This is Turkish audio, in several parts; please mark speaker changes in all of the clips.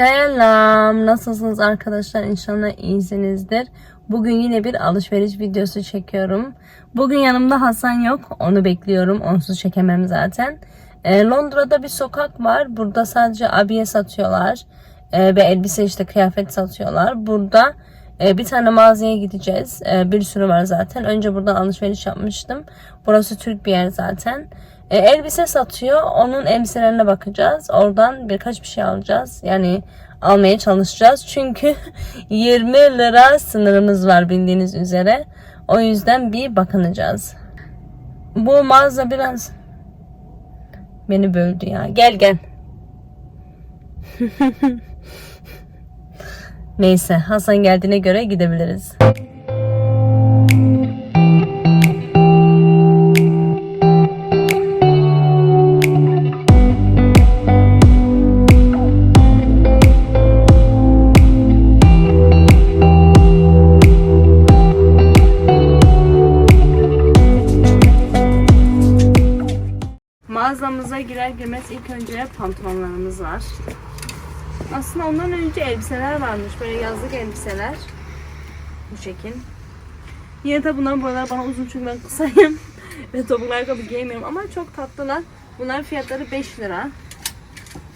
Speaker 1: Selam. Nasılsınız arkadaşlar? İnşallah iyisinizdir. Bugün yine bir alışveriş videosu çekiyorum. Bugün yanımda Hasan yok. Onu bekliyorum. Onsuz çekemem zaten. Ee, Londra'da bir sokak var. Burada sadece abiye satıyorlar. Ee, ve elbise işte kıyafet satıyorlar. Burada e, bir tane mağazaya gideceğiz. E, bir sürü var zaten. Önce buradan alışveriş yapmıştım. Burası Türk bir yer zaten. E, elbise satıyor. Onun elbiselerine bakacağız. Oradan birkaç bir şey alacağız. Yani almaya çalışacağız. Çünkü 20 lira sınırımız var bildiğiniz üzere. O yüzden bir bakınacağız. Bu mağaza biraz beni böldü ya. Gel gel. Neyse Hasan geldiğine göre gidebiliriz. Mağazamıza girer girmez ilk önce pantolonlarımız var. Aslında ondan önce elbiseler varmış. Böyle yazlık elbiseler. Bu şekil. Yine de bunların buralar bana uzun çünkü ben kısayım. Ve topuklu ayakkabı giyemiyorum ama çok tatlılar. Bunların fiyatları 5 lira.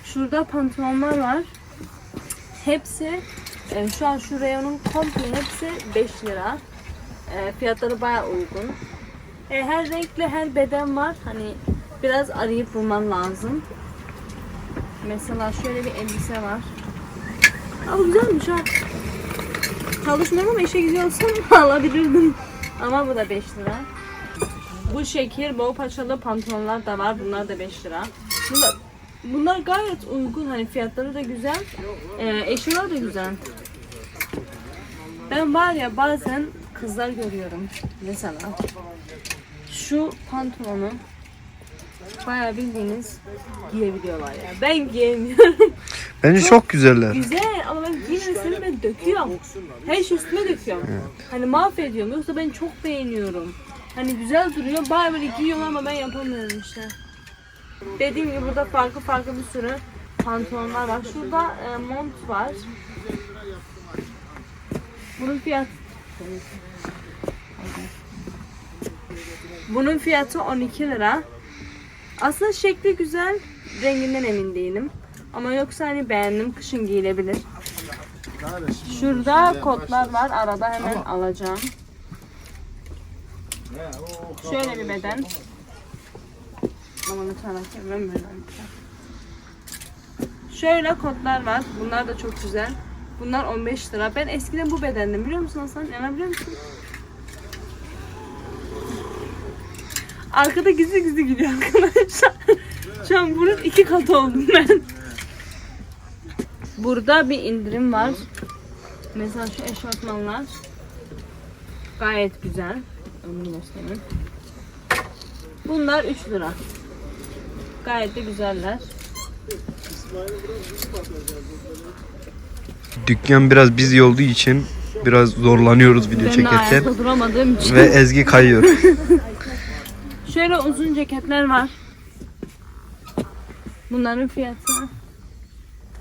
Speaker 1: Şurada pantolonlar var. Hepsi e, şu an şu reyonun komple hepsi 5 lira. E, fiyatları baya uygun. E, her renkli her beden var. Hani biraz arayıp bulman lazım. Mesela şöyle bir elbise var. Aa güzelmiş ha. Çalışmıyorum ama işe gidiyorsam alabilirdim. Ama bu da 5 lira. Bu şekil bol paçalı pantolonlar da var. Bunlar da 5 lira. Bunlar, bunlar gayet uygun. Hani fiyatları da güzel. Ee, eşyalar da güzel. Ben var ya bazen kızlar görüyorum. Mesela şu pantolonu bayağı bildiğiniz giyebiliyorlar ya. Ben giyemiyorum.
Speaker 2: Bence çok güzeller.
Speaker 1: Güzel ama ben giymesini ben döküyorum. Her şey üstüme döküyorum. Hani mahvediyorum. Yoksa ben çok beğeniyorum. Hani güzel duruyor. Bari böyle giyiyorum ama ben yapamıyorum işte. Dediğim gibi burada farklı farklı bir sürü pantolonlar var. Şurada e, mont var. Bunun fiyatı bunun fiyatı 12 lira. Aslında şekli güzel. Renginden emin değilim. Ama yoksa hani beğendim. Kışın giyilebilir. Şurada kotlar var. Arada hemen alacağım. Şöyle bir beden. Ama lütfen. Ben böyle. Şöyle kotlar var. Bunlar da çok güzel. Bunlar 15 lira. Ben eskiden bu bedendim biliyor musun Hasan? İnanabiliyor musun? Arkada gizli gizli gidiyor arkadaşlar. Şu an bunun iki katı oldum ben. Burada bir indirim var. Mesela şu eşofmanlar. Gayet güzel. Onu göstereyim. Bunlar 3 lira. Gayet de güzeller.
Speaker 2: Dükkan biraz busy olduğu için biraz zorlanıyoruz video
Speaker 1: Ben
Speaker 2: çekerken. Ve Ezgi kayıyor.
Speaker 1: Şöyle uzun ceketler var. Bunların fiyatı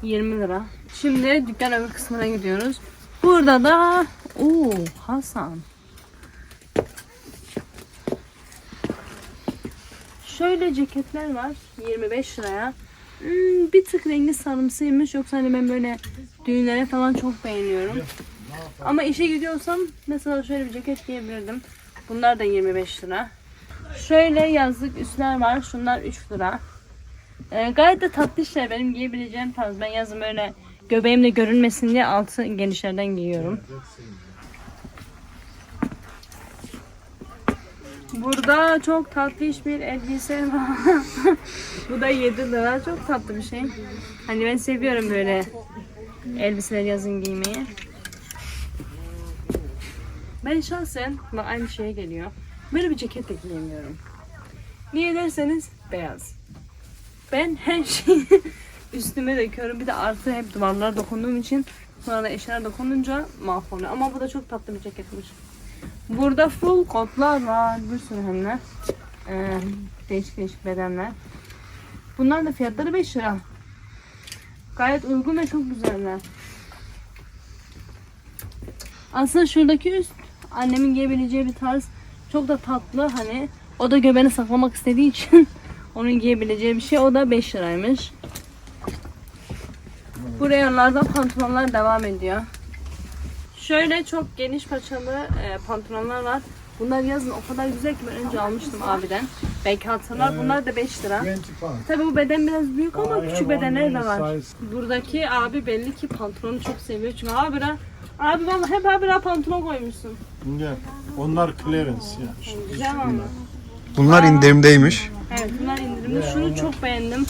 Speaker 1: 20 lira. Şimdi dükkan öbür kısmına gidiyoruz. Burada da Oo Hasan. Şöyle ceketler var 25 liraya. Hmm, bir tık rengi sarımsıymış. Yoksa hani ben böyle düğünlere falan çok beğeniyorum. Ama işe gidiyorsam mesela şöyle bir ceket giyebilirdim. Bunlar da 25 lira. Şöyle yazlık üstler var. Şunlar 3 lira. Ee, gayet de tatlı işler. Benim giyebileceğim tarz. Ben yazın böyle göbeğimde görünmesin diye altı genişlerden giyiyorum. Burada çok tatlı iş bir elbise var. Bu da 7 lira. Çok tatlı bir şey. Hani ben seviyorum böyle elbiseler yazın giymeyi. Ben şahsen bak aynı şeye geliyor. Böyle bir ceket de giyemiyorum. Niye derseniz beyaz. Ben her şeyi üstüme döküyorum. Bir de artı hep duvarlara dokunduğum için sonra da eşyalara dokununca mahvoluyor. Ama bu da çok tatlı bir ceketmiş. Burada full kotlar var. Bir sürü hem de. Ee, değişik değişik bedenler. Bunlar da fiyatları 5 lira. Gayet uygun ve çok güzeller. Aslında şuradaki üst annemin giyebileceği bir tarz çok da tatlı hani o da göbeğini saklamak istediği için onun giyebileceği bir şey o da 5 liraymış. Bu reyonlarda pantolonlar devam ediyor. Şöyle çok geniş paçalı e, pantolonlar var. Bunlar yazın o kadar güzel ki ben önce almıştım abiden. Belki hatırlar. Bunlar da 5 lira.
Speaker 3: 20 pounds.
Speaker 1: Tabii bu beden biraz büyük ama küçük bedenler de var. Buradaki abi belli ki pantolonu çok seviyor. Çünkü abi ra- Abi bana hep abi ra pantolon koymuşsun.
Speaker 3: Yeah. Onlar clearance ya. İşte
Speaker 1: Güzel ama.
Speaker 2: Bunlar indirimdeymiş.
Speaker 1: Evet bunlar indirimli. Şunu çok beğendim.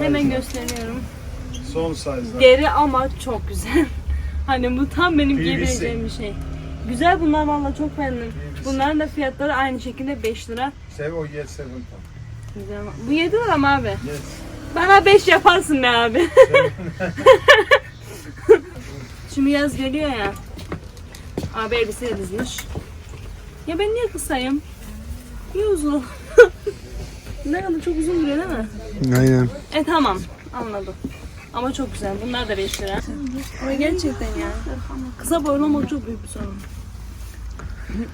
Speaker 1: Hemen gösteriyorum.
Speaker 3: Son size.
Speaker 1: Deri ama çok güzel. Hani bu tam benim
Speaker 3: PVC.
Speaker 1: giyebileceğim bir şey. Güzel bunlar vallahi çok beğendim. Bunların da fiyatları aynı şekilde 5 lira.
Speaker 3: Sev o yet seven pound.
Speaker 1: Güzel. ama- Bu 7 lira mı abi?
Speaker 3: Yes.
Speaker 1: Bana 5 yaparsın be abi. Şimdi yaz geliyor ya. Abi elbise dizmiş. Ya ben niye kısayım? Niye uzun? ne kadar çok uzun duruyor değil mi?
Speaker 2: Aynen.
Speaker 1: E tamam anladım. Ama çok güzel. Bunlar da 5 lira. Ama gerçekten ya. Kısa boylu olmak çok büyük bir sorun.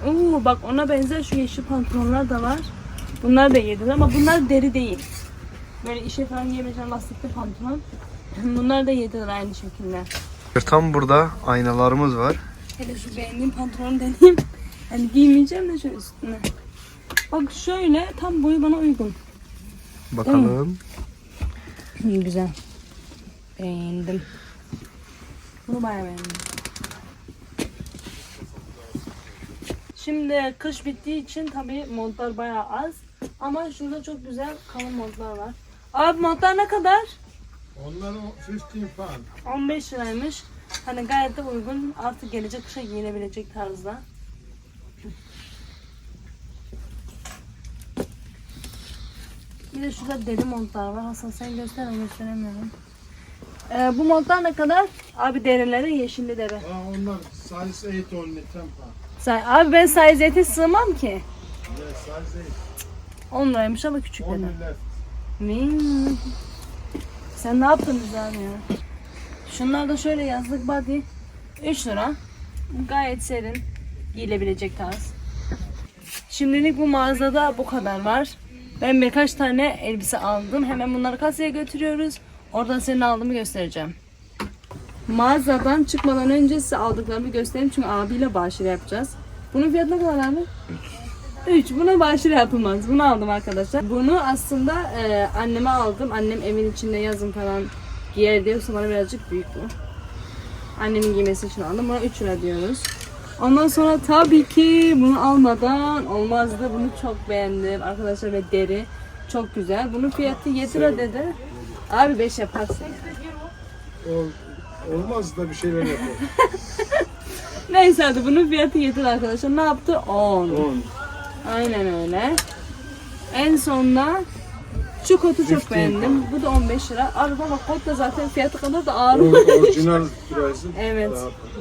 Speaker 1: Oo bak ona benzer şu yeşil pantolonlar da var. Bunlar da 7 lira ama bunlar deri değil. Böyle işe falan giyebileceğin lastikli pantolon. Bunlar da 7 lira aynı şekilde.
Speaker 2: Tam burada aynalarımız var.
Speaker 1: Hele şu beğendiğim pantolonu deneyeyim. Yani giymeyeceğim de şöyle üstüne. Bak şöyle tam boyu bana uygun.
Speaker 2: Bakalım.
Speaker 1: Güzel. Beğendim. Bunu bayağı beğendim. Şimdi kış bittiği için tabii montlar bayağı az. Ama şurada çok güzel kalın montlar var. Abi montlar ne kadar?
Speaker 3: Onlar o 15 pound.
Speaker 1: 15 liraymış. Hani gayet de uygun. Artık gelecek kışa giyilebilecek tarzda. Bir de şurada deri montlar var. Hasan sen göster ben gösteremiyorum. Ee, bu montlar ne kadar? Abi derileri yeşilli deri.
Speaker 3: Aa, onlar size 8 only 10.
Speaker 1: Say, abi ben size 8'e sığmam ki.
Speaker 3: Yes, size
Speaker 1: 10 liraymış ama küçük
Speaker 3: 8.
Speaker 1: beden.
Speaker 3: Only left.
Speaker 1: Sen ne yaptın güzel ya? Şunlar da şöyle yazlık body. 3 lira. Gayet serin. Giyilebilecek tarz. Şimdilik bu mağazada bu kadar var. Ben birkaç tane elbise aldım. Hemen bunları kasaya götürüyoruz. Oradan senin aldığımı göstereceğim. Mağazadan çıkmadan önce size aldıklarımı göstereyim. Çünkü abiyle bağışır yapacağız. Bunun fiyatı ne kadar abi? 3. Buna başvuru yapılmaz. Bunu aldım arkadaşlar. Bunu aslında e, anneme aldım. Annem evin içinde yazın falan giyer diyorsa bana birazcık büyük bu. Annemin giymesi için aldım. Buna 3 lira diyoruz. Ondan sonra tabii ki bunu almadan olmazdı. Bunu çok beğendim arkadaşlar ve deri çok güzel. Bunun fiyatı 7 lira dedi. Abi 5 yaparsın.
Speaker 3: Ol- olmaz da bir şeyler yapalım.
Speaker 1: Neyse hadi bunun fiyatı 7 lira arkadaşlar. Ne yaptı? 10.
Speaker 3: 10.
Speaker 1: Aynen öyle. En sonunda şu kotu çok
Speaker 3: 15
Speaker 1: beğendim. Bu da 15 lira. Abi baba kot da zaten fiyatı kadar da ağır.
Speaker 3: Orijinal price'ı.
Speaker 1: evet.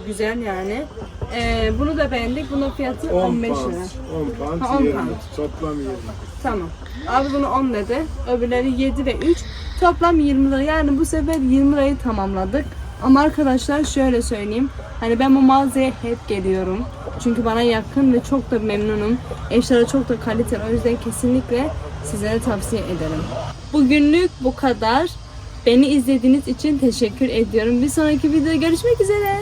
Speaker 1: Güzel yani. Ee, bunu da beğendik. Bunun fiyatı
Speaker 3: 10
Speaker 1: 15
Speaker 3: pound.
Speaker 1: lira.
Speaker 3: 10 pound.
Speaker 1: Ha, 10
Speaker 3: 20.
Speaker 1: pound.
Speaker 3: Toplam 20.
Speaker 1: Tamam. Abi bunu 10 dedi. Öbürleri 7 ve 3. Toplam 20 lira. Yani bu sefer 20 lirayı tamamladık. Ama arkadaşlar şöyle söyleyeyim. Hani ben bu mağazaya hep geliyorum. Çünkü bana yakın ve çok da memnunum. Eşyaları çok da kaliteli. O yüzden kesinlikle sizlere tavsiye ederim. Bugünlük bu kadar. Beni izlediğiniz için teşekkür ediyorum. Bir sonraki videoda görüşmek üzere.